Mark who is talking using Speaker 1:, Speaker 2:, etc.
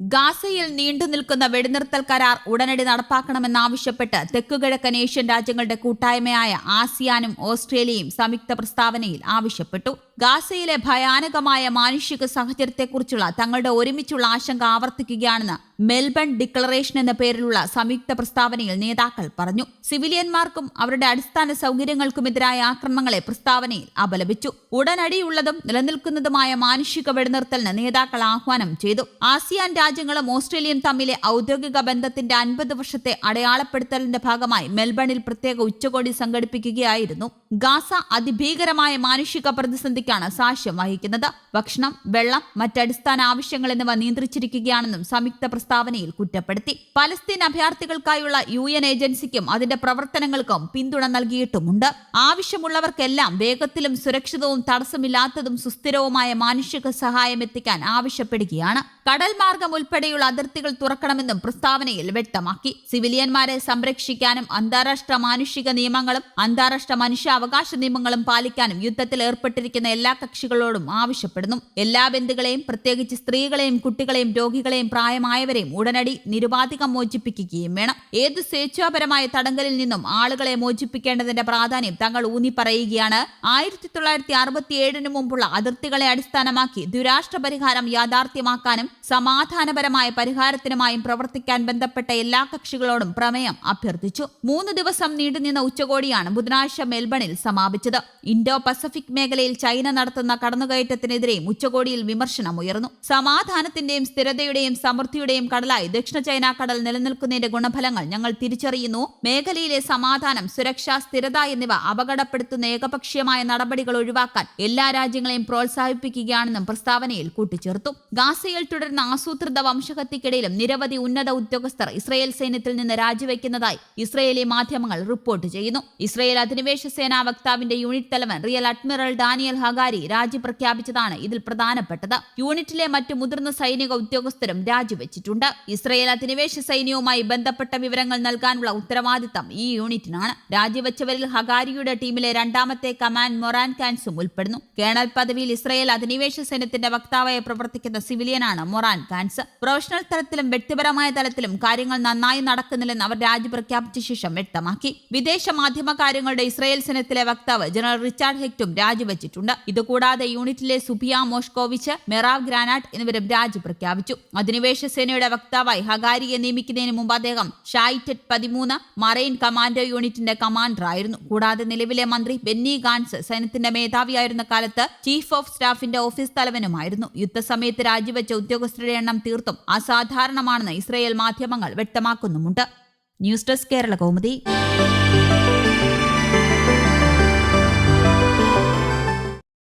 Speaker 1: ഗാസയിൽ നീണ്ടു നിൽക്കുന്ന വെടിനിർത്തൽ കരാർ ഉടനടി നടപ്പാക്കണമെന്നാവശ്യപ്പെട്ട് തെക്കുകിഴക്കൻ ഏഷ്യൻ രാജ്യങ്ങളുടെ കൂട്ടായ്മയായ ആസിയാനും ഓസ്ട്രേലിയയും സംയുക്ത പ്രസ്താവനയിൽ ആവശ്യപ്പെട്ടു. ഗാസയിലെ ഭയാനകമായ മാനുഷിക സാഹചര്യത്തെക്കുറിച്ചുള്ള തങ്ങളുടെ ഒരുമിച്ചുള്ള ആശങ്ക ആവർത്തിക്കുകയാണെന്ന് മെൽബൺ ഡിക്ലറേഷൻ എന്ന പേരിലുള്ള സംയുക്ത പ്രസ്താവനയിൽ നേതാക്കൾ പറഞ്ഞു. സിവിലിയന്മാർക്കും അവരുടെ അടിസ്ഥാന സൗകര്യങ്ങൾക്കുമെതിരായ ആക്രമണങ്ങളെ പ്രസ്താവനയിൽ അപലപിച്ചു. ഉടനടിയുള്ളതും നിലനിൽക്കുന്നതുമായ മാനുഷിക വെടിനിർത്തലിന് നേതാക്കൾ ആഹ്വാനം ചെയ്തു. ആസിയാൻ രാജ്യങ്ങളും ഓസ്ട്രേലിയയും തമ്മിലെ ഔദ്യോഗിക ബന്ധത്തിന്റെ അൻപത് വർഷത്തെ അടയാളപ്പെടുത്തലിന്റെ ഭാഗമായി മെൽബണിൽ പ്രത്യേക ഉച്ചകോടി സംഘടിപ്പിക്കുകയായിരുന്നു. ഗാസ അതിഭീകരമായ മാനുഷിക പ്രതിസന്ധിക്കാണ് സാക്ഷ്യം വഹിക്കുന്നത്. ഭക്ഷണം വെള്ളം മറ്റടിസ്ഥാന ആവശ്യങ്ങൾ എന്നിവ നിയന്ത്രിച്ചിരിക്കുകയാണെന്നും സംയുക്ത പ്രസ്താവനയിൽ കുറ്റപ്പെടുത്തി. പലസ്തീൻ അഭയാർത്ഥികൾക്കായുള്ള യു എൻ ഏജൻസിക്കും അതിന്റെ പ്രവർത്തനങ്ങൾക്കും പിന്തുണ നൽകിയിട്ടുമുണ്ട്. ആവശ്യമുള്ളവർക്കെല്ലാം വേഗത്തിലും സുരക്ഷിതവും തടസ്സമില്ലാത്തതും സുസ്ഥിരവുമായ മാനുഷിക സഹായം എത്തിക്കാൻ ആവശ്യപ്പെടുകയാണ്. കടൽ മാർഗം ഉൾപ്പെടെയുള്ള അതിർത്തികൾ തുറക്കണമെന്നും പ്രസ്താവനയിൽ വ്യക്തമാക്കി. സിവിലിയന്മാരെ സംരക്ഷിക്കാനും അന്താരാഷ്ട്ര മാനുഷിക നിയമങ്ങളും അന്താരാഷ്ട്ര മനുഷ്യാവകാശ നിയമങ്ങളും പാലിക്കാനും യുദ്ധത്തിൽ ഏർപ്പെട്ടിരിക്കുന്ന എല്ലാ കക്ഷികളോടും ആവശ്യപ്പെടുന്നു. എല്ലാ ബന്ധുക്കളെയും പ്രത്യേകിച്ച് സ്ത്രീകളെയും കുട്ടികളെയും രോഗികളെയും പ്രായമായവരെയും ഉടനടി നിരുപാധികം മോചിപ്പിക്കുകയും വേണം. ഏത് സ്വേച്ഛാപരമായ തടങ്കലിൽ നിന്നും ആളുകളെ മോചിപ്പിക്കേണ്ടതിന്റെ പ്രാധാന്യം തങ്ങൾ ഊന്നി പറയുകയാണ് ആയിരത്തി തൊള്ളായിരത്തി അറുപത്തിയേഴിന് മുമ്പുള്ള അതിർത്തികളെ അടിസ്ഥാനമാക്കി ദുരാഷ്ട്ര പരിഹാരം യാഥാർത്ഥ്യമാക്കാനും സമാധാനപരമായ പരിഹാരത്തിനുമായും പ്രവർത്തിക്കാൻ ബന്ധപ്പെട്ട എല്ലാ കക്ഷികളോടും പ്രമേയം അഭ്യർത്ഥിച്ചു. മൂന്ന് ദിവസം നീണ്ടുനിന്ന ഉച്ചകോടിയാണ് ബുധനാഴ്ച മെൽബണിൽ സമാപിച്ചത്. ഇൻഡോ പസഫിക് മേഖലയിൽ ചൈന നടത്തുന്ന കടന്നുകയറ്റത്തിനെതിരെയും ഉച്ചകോടിയിൽ വിമർശനം ഉയർന്നു സമാധാനത്തിന്റെയും സ്ഥിരതയുടെയും സമൃദ്ധിയുടെയും കടലായി. ദക്ഷിണ ചൈന കടൽ നിലനിൽക്കുന്നതിന്റെ ഗുണഫലങ്ങൾ ഞങ്ങൾ തിരിച്ചറിയുന്നു. മേഖലയിലെ സമാധാനം സുരക്ഷ സ്ഥിരത എന്നിവ അപകടപ്പെടുത്തുന്ന ഏകപക്ഷീയമായ നടപടികൾ ഒഴിവാക്കാൻ എല്ലാ രാജ്യങ്ങളെയും പ്രോത്സാഹിപ്പിക്കുകയാണെന്നും പ്രസ്താവനയിൽ കൂട്ടിച്ചേർത്തു. ഗാസയിൽ തുടരുന്ന ആസൂത്രിത വംശഹത്യക്കിടയിലും നിരവധി ഉന്നത ഉദ്യോഗസ്ഥർ ഇസ്രയേൽ സൈന്യത്തിൽ നിന്ന് രാജിവെക്കുന്നതായി ഇസ്രയേലി മാധ്യമങ്ങൾ റിപ്പോർട്ട് ചെയ്യുന്നു. ഇസ്രയേൽ അധിനിവേശ സേനാ വക്താവിന്റെ യൂണിറ്റ് തലവൻ റിയൽ അഡ്മിറൽ ഡാനിയൽ ഹഗാരി രാജി പ്രഖ്യാപിച്ചതാണ് ഇതിൽ പ്രധാനപ്പെട്ടത്. യൂണിറ്റിലെ മറ്റ് മുതിർന്ന സൈനിക ഉദ്യോഗസ്ഥരും രാജിവെച്ചിട്ടുണ്ട്. ഇസ്രയേൽ അധിനിവേശ സൈന്യവുമായി ബന്ധപ്പെട്ട വിവരങ്ങൾ നൽകാനുള്ള ഉത്തരവാദിത്തം ഈ യൂണിറ്റിനാണ്. രാജിവെച്ചവരിൽ ഹഗാരിയുടെ ടീമിലെ രണ്ടാമത്തെ കമാൻഡ് മൊറാൻ കാൻസും ഉൾപ്പെടുന്നു. കേണൽ പദവിയിൽ ഇസ്രയേൽ അധിനിവേശ സൈന്യത്തിന്റെ വക്താവായി പ്രവർത്തിക്കുന്ന സിവിലിയനാണ് മൊറാൻ കാൻസ്. പ്രൊഫഷണൽ തലത്തിലും വ്യക്തിപരമായ തലത്തിലും കാര്യങ്ങൾ നന്നായി നടക്കുന്നില്ലെന്ന് അവർ രാജി പ്രഖ്യാപിച്ച ശേഷം വ്യക്തമാക്കി. വിദേശ മാധ്യമ കാര്യങ്ങളുടെ ഇസ്രയേൽ സൈന്യത്തിലെ വക്താവ് ജനറൽ റിച്ചാർഡ് ഹെക്റ്റും രാജിവെച്ചിട്ടുണ്ട്. ഇതുകൂടാതെ യൂണിറ്റിലെ സുബിയ മോഷ്കോവിച്ച് മെറാവ് ഗ്രാനാട്ട് എന്നിവരും രാജി പ്രഖ്യാപിച്ചു. അധിനിവേശ സേനയുടെ വക്താവായി ഹഗാരിയെ നിയമിക്കുന്നതിന് മുമ്പ് അദ്ദേഹം ഷായിറ്റഡ് പതിമൂന്ന് മറൈൻ കമാൻഡോ യൂണിറ്റിന്റെ കമാൻഡറായിരുന്നു. കൂടാതെ നിലവിലെ മന്ത്രി ബെന്നി ഗാൻസ് സൈന്യത്തിന്റെ മേധാവിയായിരുന്ന കാലത്ത് ചീഫ് ഓഫ് സ്റ്റാഫിന്റെ ഓഫീസ് തലവനുമായിരുന്നു. യുദ്ധസമയത്ത് രാജിവെച്ച ഉദ്യോഗസ്ഥരുടെ എണ്ണം തീർത്തും അസാധാരണമാണെന്ന് ഇസ്രയേൽ മാധ്യമങ്ങൾ വ്യക്തമാക്കുന്നുമുണ്ട്. News desk Kerala Kaumudi.